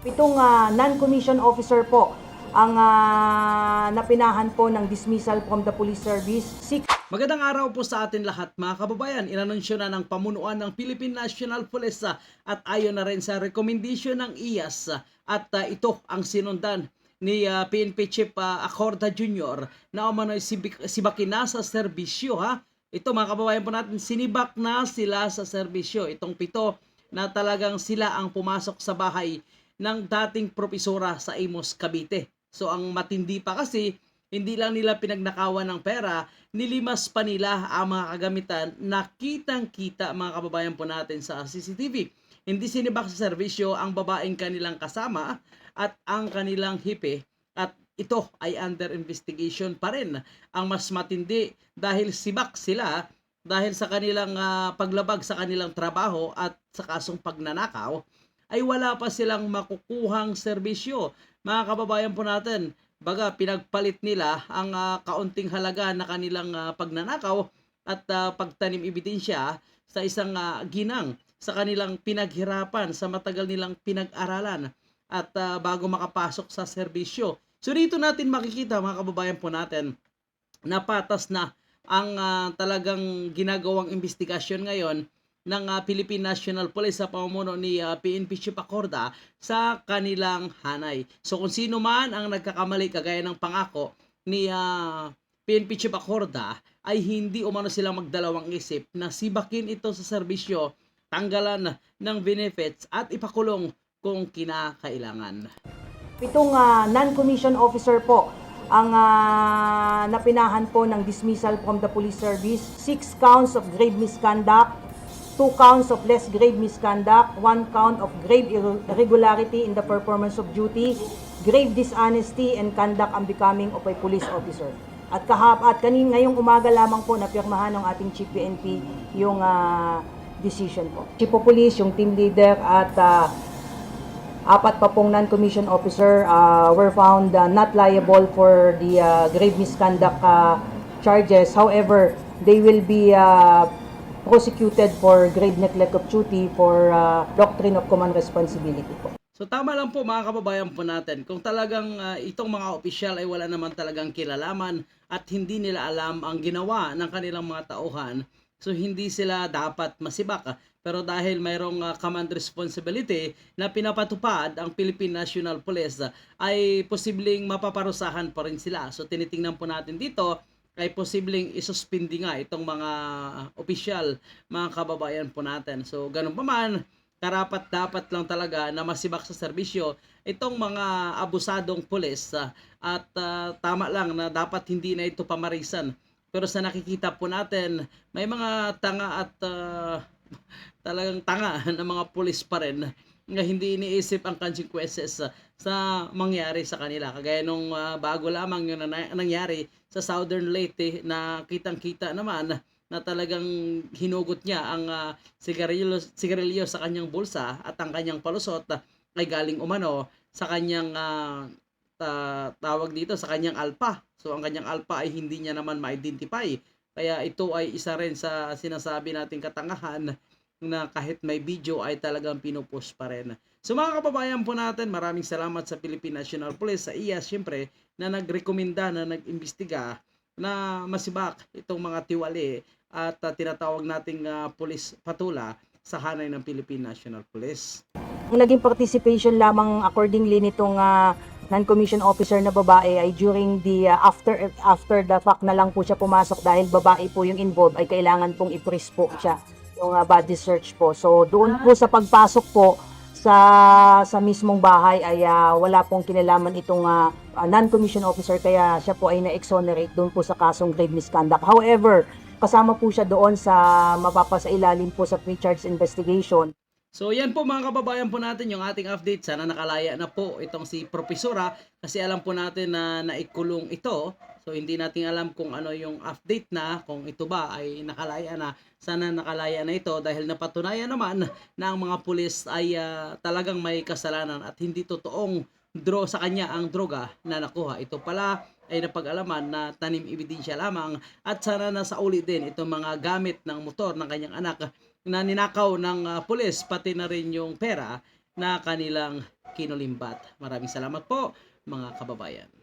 Pitong ah, non-commissioned officer po ang ah, napinahan po ng dismissal from the police service. Six Magandang araw po sa atin lahat mga kababayan. Inanunsyo na ng pamunuan ng Philippine National Police ah, at ayon na rin sa recommendation ng IAS at ah, ito ang sinundan ni ah, PNP Chief ah, Acorda Jr. na umano'y sibik, sibakin na sa serbisyo ha. Ito mga kababayan po natin, sinibak na sila sa serbisyo. Itong pito na talagang sila ang pumasok sa bahay ng dating propesora sa Imus, Cavite. So ang matindi pa kasi, hindi lang nila pinagnakawan ng pera, nilimas pa nila ang mga kagamitan na kitang-kita mga kababayan po natin sa CCTV. Hindi sinibak sa serbisyo ang babaeng kanilang kasama at ang kanilang hipe at ito ay under investigation pa rin. Ang mas matindi dahil sibak sila dahil sa kanilang ah, paglabag sa kanilang trabaho at sa kasong pagnanakaw ay wala pa silang makukuhang serbisyo. Mga kababayan po natin, baga pinagpalit nila ang ah, kaunting halaga na kanilang ah, pagnanakaw at ah, pagtanim ebidensya sa isang ah, ginang sa kanilang pinaghirapan sa matagal nilang pinag-aralan at ah, bago makapasok sa serbisyo. So dito natin makikita mga kababayan po natin na patas na ang ah, talagang ginagawang investigasyon ngayon ng ah, Philippine National Police sa pamumuno ni ah, PNP Chief Acorda sa kanilang hanay. So kung sino man ang nagkakamali kagaya ng pangako ni ah, PNP Chief Acorda ay hindi umano silang magdalawang isip na sibakin ito sa serbisyo, tanggalan ng benefits at ipakulong kung kinakailangan. Pitong ah, non-commissioned officer po ang ah, napinahan po ng dismissal from the police service. Six counts of grave misconduct, two counts of less grave misconduct, one count of grave irre- irregularity in the performance of duty, grave dishonesty and conduct unbecoming of a police officer. At kahap at kanin ngayong umaga lamang po napirmahan ng ating Chief PNP yung ah, decision po. Chief of Police, yung team leader at ah, apat pa pong non-commissioned officer uh, were found uh, not liable for the uh, grave misconduct uh, charges. However, they will be uh, prosecuted for grave neglect of duty for uh, doctrine of command responsibility po. So tama lang po mga kababayan po natin, kung talagang ah, itong mga opisyal ay wala naman talagang kilalaman at hindi nila alam ang ginawa ng kanilang mga tauhan, so hindi sila dapat masibak. Pero dahil mayroong ah, command responsibility na pinapatupad ang Philippine National Police, ah, ay posibleng mapaparusahan pa rin sila. So tinitingnan po natin dito, ay posibleng isuspindi nga itong mga opisyal, mga kababayan po natin. So ganun pa man, karapat dapat lang talaga na masibak sa serbisyo itong mga abusadong pulis ah, at ah, tama lang na dapat hindi na ito pamarisan. Pero sa nakikita po natin, may mga tanga at ah, talagang tanga na mga pulis pa rin na hindi iniisip ang consequences ah, sa mangyari sa kanila. Kagaya nung ah, bago lamang yun na nangyari sa Southern Leyte na kitang-kita naman na talagang hinugot niya ang uh, sigarilyo, sigarilyo sa kanyang bulsa at ang kanyang palusot ay galing umano sa kanyang ah, ta- tawag dito sa kanyang alpa. So ang kanyang alpa ay hindi niya naman ma-identify. Kaya ito ay isa rin sa sinasabi nating katangahan na kahit may video ay talagang pinupush pa rin. So mga kababayan po natin, maraming salamat sa Philippine National Police, sa IAS syempre, na nagrekomenda, na nag-imbestiga na masibak itong mga tiwali at ah, tinatawag nating ah, police patula sa hanay ng Philippine National Police. Ang naging participation lamang accordingly nitong ah, non-commissioned officer na babae ay during the ah, after after the fact na lang po siya pumasok dahil babae po yung involved ay kailangan pong i-freeze po siya yung ah, body search po. So doon po sa pagpasok po sa sa mismong bahay ay ah, wala pong kinalaman itong ah, non-commissioned officer kaya siya po ay na-exonerate doon po sa kasong grave misconduct. However, kasama po siya doon sa mapapasailalim po sa pre-charge investigation So yan po mga kababayan po natin yung ating update. Sana nakalaya na po itong si Profesora kasi alam po natin na naikulong ito. So hindi natin alam kung ano yung update na, kung ito ba ay nakalaya na. Sana nakalaya na ito dahil napatunayan naman na ang mga pulis ay ah, talagang may kasalanan at hindi totoong draw sa kanya ang droga na nakuha. Ito pala ay napag-alaman na tanim ebidensya lamang at sana nasa uli din itong mga gamit ng motor ng kanyang anak na ninakaw ng ah, pulis pati na rin yung pera na kanilang kinulimbat. Maraming salamat po mga kababayan.